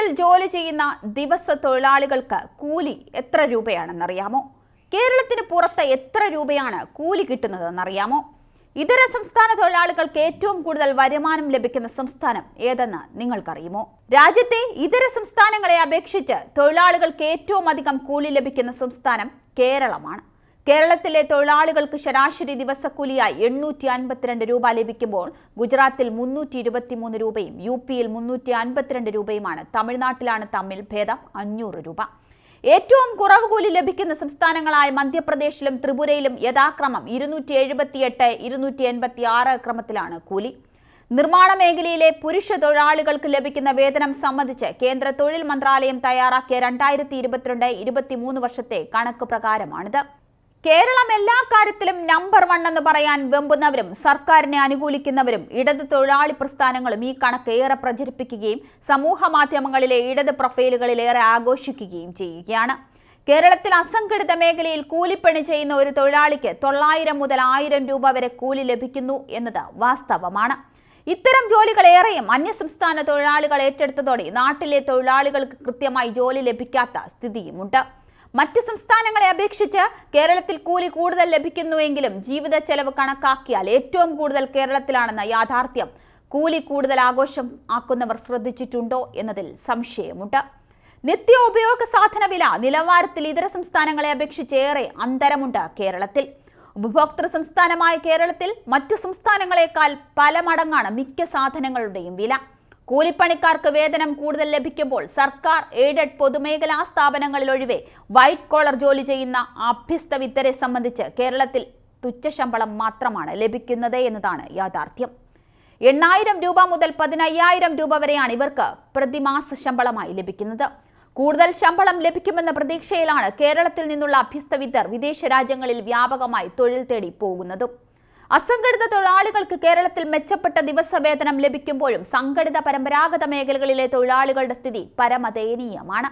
കേരളത്തിൽ ജോലി ചെയ്യുന്ന ദിവസ തൊഴിലാളികൾക്ക് കൂലി എത്ര രൂപയാണെന്നറിയാമോ? കേരളത്തിന് പുറത്ത് എത്ര രൂപയാണ് കൂലി കിട്ടുന്നതെന്നറിയാമോ? ഇതര സംസ്ഥാന തൊഴിലാളികൾക്ക് ഏറ്റവും കൂടുതൽ വരുമാനം ലഭിക്കുന്ന സംസ്ഥാനം ഏതെന്ന് നിങ്ങൾക്കറിയുമോ? രാജ്യത്തെ ഇതര സംസ്ഥാനങ്ങളെ അപേക്ഷിച്ച് തൊഴിലാളികൾക്ക് ഏറ്റവും അധികം കൂലി ലഭിക്കുന്ന സംസ്ഥാനം കേരളമാണ്. കേരളത്തിലെ തൊഴിലാളികൾക്ക് ശരാശരി ദിവസക്കൂലിയായി എണ്ണൂറ്റി അൻപത്തിരണ്ട് രൂപ ലഭിക്കുമ്പോൾ ഗുജറാത്തിൽ മുന്നൂറ്റി ഇരുപത്തിമൂന്ന് രൂപയും യു പിയിൽ മുന്നൂറ്റി അൻപത്തിരണ്ട് രൂപയുമാണ്. തമിഴ്നാട്ടിലാണ് തമ്മിൽ ഭേദം അഞ്ഞൂറ് രൂപ. ഏറ്റവും കുറവ് കൂലി ലഭിക്കുന്ന സംസ്ഥാനങ്ങളായ മധ്യപ്രദേശിലും ത്രിപുരയിലും യഥാക്രമം ഇരുന്നൂറ്റി എഴുപത്തിയെട്ട് ഇരുന്നൂറ്റി എൺപത്തി ആറ് ക്രമത്തിലാണ് കൂലി. നിർമ്മാണ മേഖലയിലെ പുരുഷ തൊഴിലാളികൾക്ക് ലഭിക്കുന്ന വേതനം സംബന്ധിച്ച് കേന്ദ്ര തൊഴിൽ മന്ത്രാലയം തയ്യാറാക്കിയ രണ്ടായിരത്തി ഇരുപത്തിരണ്ട് ഇരുപത്തിമൂന്ന് വർഷത്തെ കണക്ക് പ്രകാരമാണിത്. കേരളം എല്ലാ കാര്യത്തിലും നമ്പർ വൺ എന്ന് പറയാൻ വെമ്പുന്നവരും സർക്കാരിനെ അനുകൂലിക്കുന്നവരും ഇടത് തൊഴിലാളി പ്രസ്ഥാനങ്ങളും ഈ കണക്ക് ഏറെ പ്രചരിപ്പിക്കുകയും സമൂഹ മാധ്യമങ്ങളിലെ ഇടത് പ്രൊഫൈലുകളിൽ ഏറെ ആഘോഷിക്കുകയും ചെയ്യുകയാണ്. കേരളത്തിൽ അസംഘടിത മേഖലയിൽ കൂലിപ്പണി ചെയ്യുന്ന ഒരു തൊഴിലാളിക്ക് തൊള്ളായിരം മുതൽ ആയിരം രൂപ വരെ കൂലി ലഭിക്കുന്നു എന്നത് വാസ്തവമാണ്. ഇത്തരം ജോലികൾ ഏറെയും അന്യസംസ്ഥാന തൊഴിലാളികൾ ഏറ്റെടുത്തതോടെ നാട്ടിലെ തൊഴിലാളികൾക്ക് കൃത്യമായി ജോലി ലഭിക്കാത്ത സ്ഥിതിയുമുണ്ട്. മറ്റ് സംസ്ഥാനങ്ങളെ അപേക്ഷിച്ച് കേരളത്തിൽ കൂലി കൂടുതൽ ലഭിക്കുന്നുവെങ്കിലും ജീവിത ചെലവ് കണക്കാക്കിയാൽ ഏറ്റവും കൂടുതൽ കേരളത്തിലാണെന്ന യാഥാർത്ഥ്യം. കൂലി കൂടുതൽ ആഘോഷം ആക്കുന്നവർ ശ്രദ്ധിച്ചിട്ടുണ്ടോ എന്നതിൽ സംശയമുണ്ട്. നിത്യോപയോഗ സാധന വില നിലവാരത്തിൽ ഇതര സംസ്ഥാനങ്ങളെ അപേക്ഷിച്ച് ഏറെ അന്തരമുണ്ട് കേരളത്തിൽ. ഉപഭോക്തൃ സംസ്ഥാനമായ കേരളത്തിൽ മറ്റു സംസ്ഥാനങ്ങളെക്കാൾ പല മടങ്ങാണ് മിക്ക സാധനങ്ങളുടെയും വില. കൂലിപ്പണിക്കാർക്ക് വേതനം കൂടുതൽ ലഭിക്കുമ്പോൾ സർക്കാർ എയ്ഡഡ് പൊതുമേഖലാ സ്ഥാപനങ്ങളിൽ ഒഴികെ വൈറ്റ് കോളർ ജോലി ചെയ്യുന്ന അഭ്യസ്ത വിദ്യരെ സംബന്ധിച്ച് കേരളത്തിൽ തുച്ഛശമ്പളം മാത്രമാണ് ലഭിക്കുന്നത് എന്നതാണ് യാഥാർത്ഥ്യം. എണ്ണായിരം രൂപ മുതൽ പതിനയ്യായിരം രൂപ വരെയാണ് ഇവർക്ക് പ്രതിമാസ ശമ്പളമായി ലഭിക്കുന്നത്. കൂടുതൽ ശമ്പളം ലഭിക്കുമെന്ന പ്രതീക്ഷയിലാണ് കേരളത്തിൽ നിന്നുള്ള അഭ്യസ്ത വിദ്യർ വിദേശ രാജ്യങ്ങളിൽ വ്യാപകമായി തൊഴിൽ തേടി പോകുന്നതും. അസംഘടിത തൊഴിലാളികൾക്ക് കേരളത്തിൽ മെച്ചപ്പെട്ട ദിവസവേതനം ലഭിക്കുമ്പോഴും സംഘടിത പരമ്പരാഗത മേഖലകളിലെ തൊഴിലാളികളുടെ സ്ഥിതി പരമദയനീയമാണ്.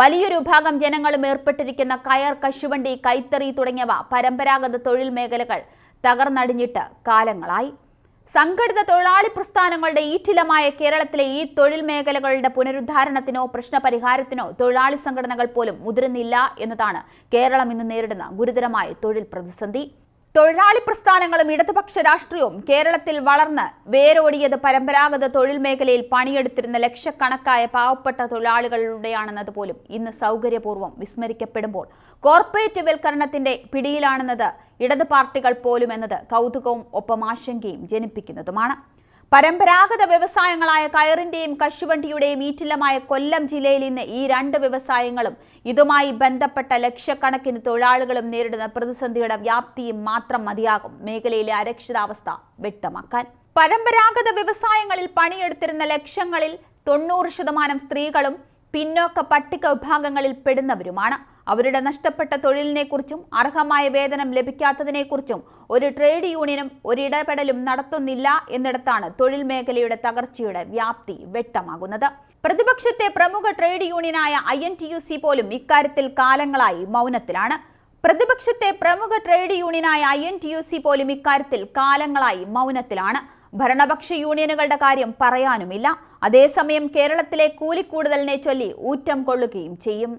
വലിയൊരു വിഭാഗം ജനങ്ങളും ഏർപ്പെട്ടിരിക്കുന്ന കയർ കശുവണ്ടി കൈത്തറി തുടങ്ങിയവ പരമ്പരാഗത തൊഴിൽ മേഖലകൾ തകർന്നടിഞ്ഞിട്ട് കാലങ്ങളായി. സംഘടിത തൊഴിലാളി പ്രസ്ഥാനങ്ങളുടെ ഈറ്റിലമായ കേരളത്തിലെ ഈ തൊഴിൽ മേഖലകളുടെ പുനരുദ്ധാരണത്തിനോ പ്രശ്നപരിഹാരത്തിനോ തൊഴിലാളി സംഘടനകൾ പോലും മുതിരുന്നില്ല എന്നതാണ് കേരളം ഇന്ന് നേരിടുന്ന ഗുരുതരമായ തൊഴിൽ പ്രതിസന്ധി. തൊഴിലാളി പ്രസ്ഥാനങ്ങളും ഇടതുപക്ഷ രാഷ്ട്രീയവും കേരളത്തിൽ വളർന്ന് വേരോടിയത് പരമ്പരാഗത തൊഴിൽ മേഖലയിൽ പണിയെടുത്തിരുന്ന ലക്ഷക്കണക്കായ പാവപ്പെട്ട തൊഴിലാളികളുടെയാണെന്നത് പോലും ഇന്ന് സൗകര്യപൂർവം വിസ്മരിക്കപ്പെടുമ്പോൾ. കോർപ്പറേറ്റ് വൽക്കരണത്തിന്റെ പിടിയിലാണെന്നത് ഇടത് പാർട്ടികൾ പോലും എന്നത് കൗതുകവും ഒപ്പം ആശങ്കയും ജനിപ്പിക്കുന്നതുമാണ്. പരമ്പരാഗത വ്യവസായങ്ങളായ കയറിന്റെയും കശുവണ്ടിയുടെയും ഈറ്റില്ലമായ കൊല്ലം ജില്ലയിൽ ഇന്ന് ഈ രണ്ട് വ്യവസായങ്ങളും ഇതുമായി ബന്ധപ്പെട്ട ലക്ഷക്കണക്കിന് തൊഴിലാളികളും നേരിടുന്ന പ്രതിസന്ധിയുടെ വ്യാപ്തിയും മാത്രം മതിയാകും. മേഖലയിലെ അരക്ഷിതാവസ്ഥ വ്യക്തമാക്കാൻ. പരമ്പരാഗത വ്യവസായങ്ങളിൽ പണിയെടുത്തിരുന്ന ലക്ഷങ്ങളിൽ തൊണ്ണൂറ് ശതമാനം സ്ത്രീകളും പിന്നോക്ക പട്ടിക വിഭാഗങ്ങളിൽ പെടുന്നവരുമാണ്. അവരുടെ നഷ്ടപ്പെട്ട തൊഴിലിനെക്കുറിച്ചും അർഹമായ വേതനം ലഭിക്കാത്തതിനെക്കുറിച്ചും ഒരു ട്രേഡ് യൂണിയനും ഒരിടപെടലും നടത്തുന്നില്ല എന്നിടത്താണ് തൊഴിൽ മേഖലയുടെ തകർച്ചയുടെ വ്യാപ്തി വ്യക്തമാകുന്നത്. പ്രതിപക്ഷത്തെ പ്രമുഖ trade യൂണിയനായ I N T U C പോലും ഇക്കാര്യത്തിൽ കാലങ്ങളായി മൗനത്തിലാണ്. പ്രതിപക്ഷത്തെ പ്രമുഖ trade യൂണിയനായ I N T U C പോലും ഇക്കാര്യത്തിൽ കാലങ്ങളായി മൗനത്തിലാണ്. ഭരണപക്ഷ യൂണിയനുകളുടെ കാര്യം പറയാനുമില്ല. അതേസമയം കേരളത്തിലെ കൂലിക്കൂടുതലിനെ ചൊല്ലി ഊറ്റം കൊള്ളുകയും ചെയ്യും.